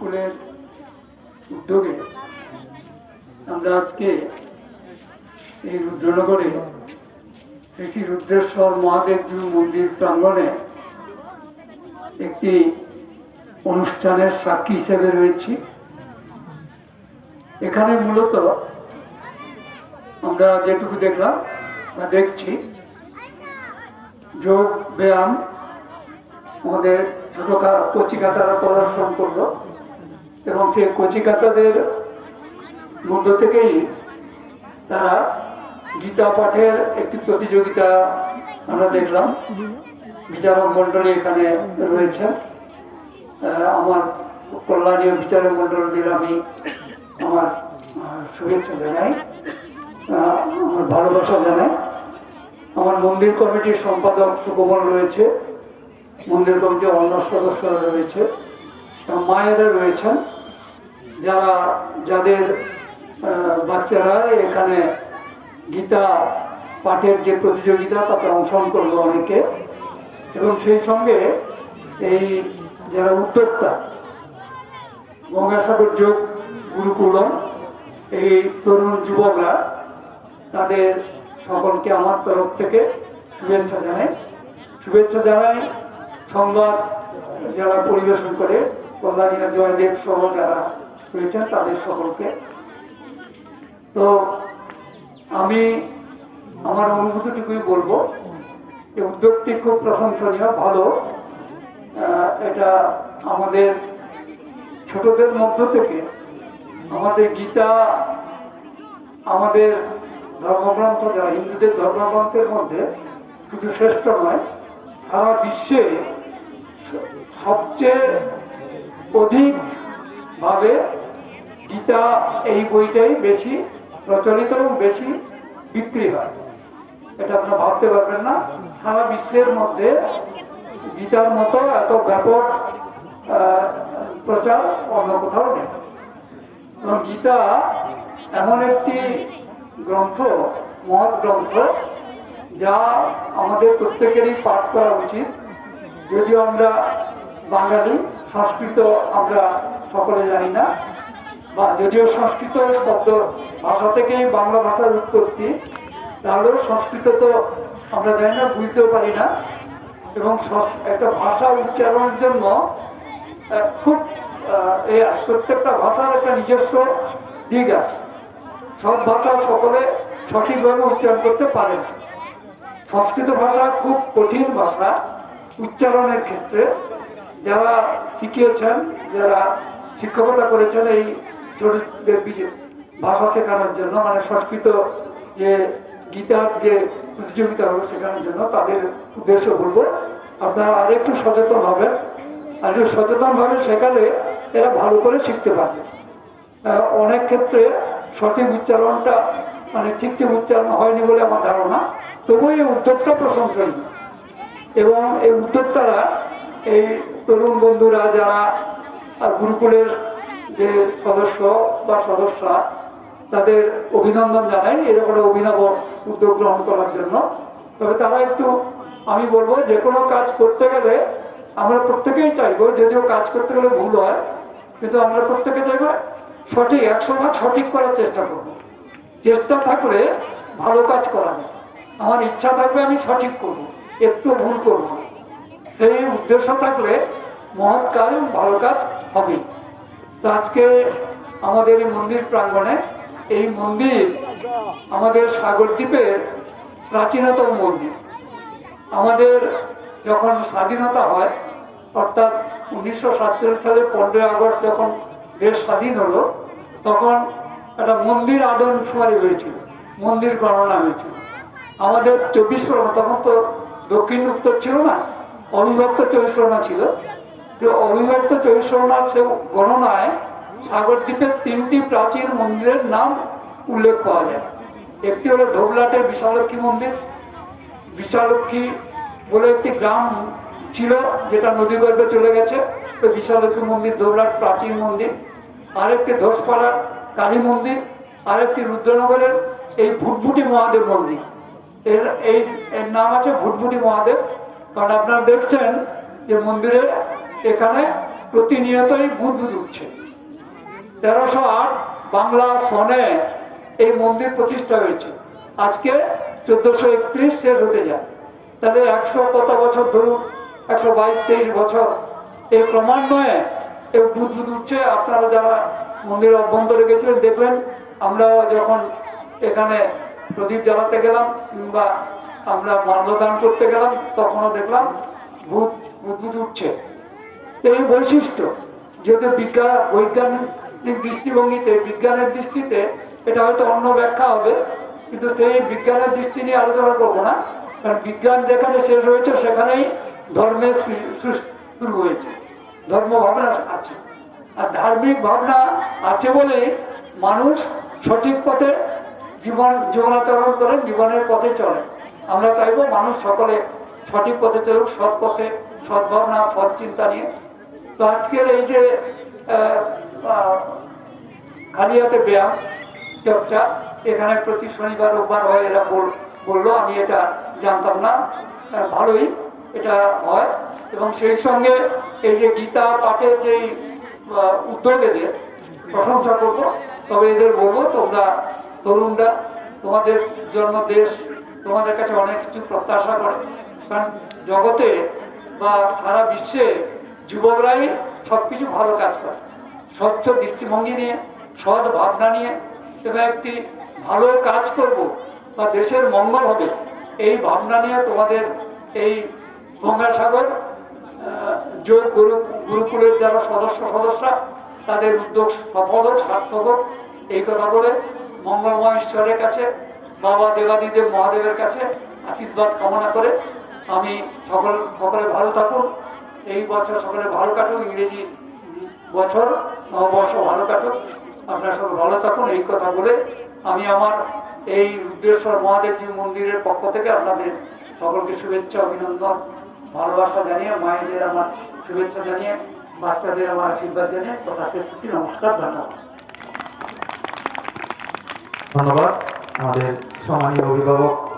গুরুকুলের উদ্যোগে আমরা আজকে এই রুদ্রনগরে শ্রী রুদ্রেশ্বর মহাদেবজীর মন্দির প্রাঙ্গণে একটি অনুষ্ঠানের সাক্ষী হিসেবে রয়েছি। এখানে মূলত আমরা যেটুকু দেখলাম বা দেখছি, যোগ, ব্যায়াম, আমাদের ছোটো কচিকাতারা প্রদর্শন করল এবং সেই কচিকাতাদের মধ্য থেকেই তারা গীতা পাঠের একটি প্রতিযোগিতা আমরা দেখলাম। বিচারক মণ্ডলী এখানে রয়েছেন। আহ, আমার কল্যাণীয় বিচারক মণ্ডলীর আমি আমার শুভেচ্ছা জানাই আমার ভালোবাসা জানাই। আমার মন্দির কমিটির সম্পাদক সুকমল রয়েছে মন্দির কমিটির অন্য সদস্যরা রয়েছে মায়েরা রয়েছেন। যারা, যাদের বাচ্চারা এখানে গীতা পাঠের যে প্রতিযোগিতা, তাতে অংশগ্রহণ করল অনেকে। এবং সেই সঙ্গে এই যারা উদ্যোক্তা, গঙ্গাসাগর যোগ গুরুকুলম, এই তরুণ যুবকরা, তাদের সকলকে আমার তরফ থেকে শুভেচ্ছা জানাই। শুভেচ্ছা জানাই সংবাদ যারা পরিবেশন করে কল্যাণীয় জয়দেব সহ যারা রয়েছেন তাদের সকলকে। তো আমি আমার অনুভূতিটুকুই বলব এই উদ্যোগটি খুব প্রশংসনীয়, ভালো। এটা আমাদের ছোটদের মধ্য থেকে আমাদের গীতা, আমাদের ধর্মগ্রন্থ যারা, হিন্দুদের ধর্মগ্রন্থের মধ্যে শুধু শ্রেষ্ঠ নয়, সারা বিশ্বে সবচেয়ে অধিকভাবে গীতা এই বইটাই বেশি প্রচলিত এবং বেশি বিক্রি হয়। এটা আপনারা ভাবতে পারবেন না। সারা বিশ্বের মধ্যে গীতার মতো এত ব্যাপক প্রচার অন্য কোথাও নেই। এবং গীতা এমন একটি গ্রন্থ, মহৎ গ্রন্থ, যা আমাদের প্রত্যেকেরই পাঠ করা উচিত। যদিও আমরা বাঙালি, সংস্কৃত আমরা সকলে জানি না। বা যদিও সংস্কৃত শব্দ ভাষা থেকেই বাংলা ভাষার উৎপত্তি, তাহলেও সংস্কৃত তো আমরা জানি না, বুঝতেও পারি না। এবং একটা ভাষা উচ্চারণের জন্য খুব প্রত্যেকটা ভাষার একটা নিজস্ব দিক আছে। সব ভাষা সকলে সঠিকভাবে উচ্চারণ করতে পারে না। সংস্কৃত ভাষা খুব কঠিন ভাষা উচ্চারণের ক্ষেত্রে। যারা শিখিয়েছেন, যারা শিক্ষকতা করেছেন এই ভাষা শেখানোর জন্য মানে সংস্কৃত যে গীতার যে প্রতিযোগিতা হবে শেখানোর জন্য তাদের উদ্দেশ্য বলব। আপনারা আরেকটু সচেতন হবেন। আর একটু সচেতনভাবে শেখালে এরা ভালো করে শিখতে পারবে। অনেক ক্ষেত্রে সঠিক উচ্চারণটা মানে ঠিক ঠিক উচ্চারণ হয়নি বলে আমার ধারণা, তবুও এই উদ্যোগটা প্রশংসনীয়। এবং এই উদ্যোক্তারা এই তরুণ বন্ধুরা যারা গুরুকুলের যে সদস্য বা সদস্যা তাদের অভিনন্দন জানাই এরকম অভিনব উদ্যোগ গ্রহণ করার জন্য। তবে তারা একটু, আমি বলব যে কোনো কাজ করতে গেলে আমরা প্রত্যেকেই চাইব, যদিও কাজ করতে গেলে ভুল হয়, কিন্তু আমরা প্রত্যেকে চাইব সঠিক একশো ভাগ সঠিক করার চেষ্টা করব। চেষ্টা থাকলে ভালো কাজ করা যায়। আমার ইচ্ছা থাকবে আমি সঠিক করব, একটু ভুল করব সেই উদ্দেশ্য থাকলে মহৎ কাজ ভালো কাজ হবে। আজকে আমাদের এই মন্দির প্রাঙ্গণে, এই মন্দির আমাদের সাগরদ্বীপের প্রাচীনতম মন্দির। আমাদের যখন স্বাধীনতা হয়, অর্থাৎ উনিশশো সাতচল্লিশ সালে পনেরোই আগস্ট যখন দেশ স্বাধীন হলো, তখন একটা মন্দির আদমশুমারি হয়েছিল, মন্দির গণনা হয়েছিল। আমাদের চব্বিশ পরগনা, তখন তো দক্ষিণ উত্তর ছিল না, অবিভক্ত চব্বিশ পরগনা ছিল। যে অবিভক্ত পরগনার সে গণনায় সাগরদ্বীপের তিনটি প্রাচীন মন্দিরের নাম উল্লেখ পাওয়া যায়। একটি হলো ধোবলাটের বিশালক্ষী মন্দির। বিশালক্ষী বলে একটি গ্রাম ছিল যেটা নদী গর্ভে চলে গেছে। তো বিশালক্ষী মন্দির, ধোবলাট প্রাচীন মন্দির। আরেকটি ধোসপাড়ার কালী মন্দির, আরেকটি রুদ্রনগরের এই ভুটভুটি মহাদেব মন্দির। এর, এই, এর নাম আছে ভুটভুটি মহাদেব। কারণ আপনারা দেখছেন যে মন্দিরে এখানে প্রতিনিয়তই বুদবুদ উঠছে। তেরোশো আট বাংলা সনে এই মন্দির প্রতিষ্ঠা হয়েছে। আজকে চোদ্দশো একত্রিশ শেষ হতে যায়। তাহলে একশো কত বছর ধরুন? একশো বাইশ, তেইশ বছর। এই ক্রমান্বয়ে এই বুদবুদ উঠছে। আপনারা যারা মন্দির অভ্যন্তরে গেছিলেন দেখবেন আমরা যখন এখানে প্রদীপ জ্বালাতে গেলাম কিংবা আমরা মাল্যদান করতে গেলাম, তখনও দেখলাম ভূত বুদবুদ উঠছে। এই বৈশিষ্ট্য, যেহেতু বিজ্ঞান, বৈজ্ঞানিক দৃষ্টিভঙ্গিতে, বিজ্ঞানের দৃষ্টিতে এটা হয়তো অন্য ব্যাখ্যা হবে, কিন্তু সেই বিজ্ঞানের দৃষ্টি নিয়ে আলোচনা করব না, কারণ বিজ্ঞান যেখানে শেষ হয়েছে, সেখানেই ধর্মের শুরু হয়েছে। ধর্ম ভাবনা আছে। আর ধার্মিক ভাবনা আছে বলেই মানুষ সঠিক পথে জীবন, জীবনাচরণ করে জীবনের পথে চলে। আমরা চাইব মানুষ সকলে সঠিক পথে চলুক, সৎ পথে সৎ ভাবনা সৎ চিন্তা নিয়ে তো আজকের এই যে খালিয়াতে ব্যায়াম চর্চা, এখানে প্রতি শনিবার, রোববার হয় এরা বল- বলল, আমি এটা জানতাম না ভালোই এটা হয়। এবং সেই সঙ্গে এই যে গীতা পাঠের যে উদ্যোগ এদের প্রশংসা করব, তবে এদের বলব, তোমরা তরুণরা, তোমাদের জন্য দেশ, তোমাদের কাছে অনেক কিছু প্রত্যাশা করে। কারণ জগতে বা সারা বিশ্বে যুবকরাই সব কিছু ভালো কাজ করে। স্বচ্ছ দৃষ্টিভঙ্গি নিয়ে, সৎ ভাবনা নিয়ে এবং একটি ভালো কাজ করব বা দেশের মঙ্গল হবে। এই ভাবনা নিয়ে তোমাদের এই গঙ্গাসাগর যোগ গুরু, গুরুকুলের যারা সদস্য সদস্যা তাদের উদ্যোগ সফল হোক, সার্থক হোক, এই কথা বলে মঙ্গলময় ঈশ্বরের কাছে, বাবা দেবাদিদেব মহাদেবের কাছে আশীর্বাদ কামনা করে আমি সকল সকলে ভালো থাকুন। এই বছর সকলে ভালো কাটুক, ইংরেজি বছর, নববর্ষ ভালো কাটুক, আপনার সব ভালো থাকুন, এই কথা বলে আমি আমার এই রুদ্রেশ্বর মহাদেবজি মন্দিরের পক্ষ থেকে আপনাদের সকলকে শুভেচ্ছা, অভিনন্দন, ভালোবাসা জানিয়ে, মায়েদের আমার শুভেচ্ছা জানিয়ে, বাচ্চাদের আমার আশীর্বাদ জানিয়ে কথা শেষ নমস্কার, ধন্যবাদ। ধন্যবাদ। আমাদের সম্মানীয় অভিভাবক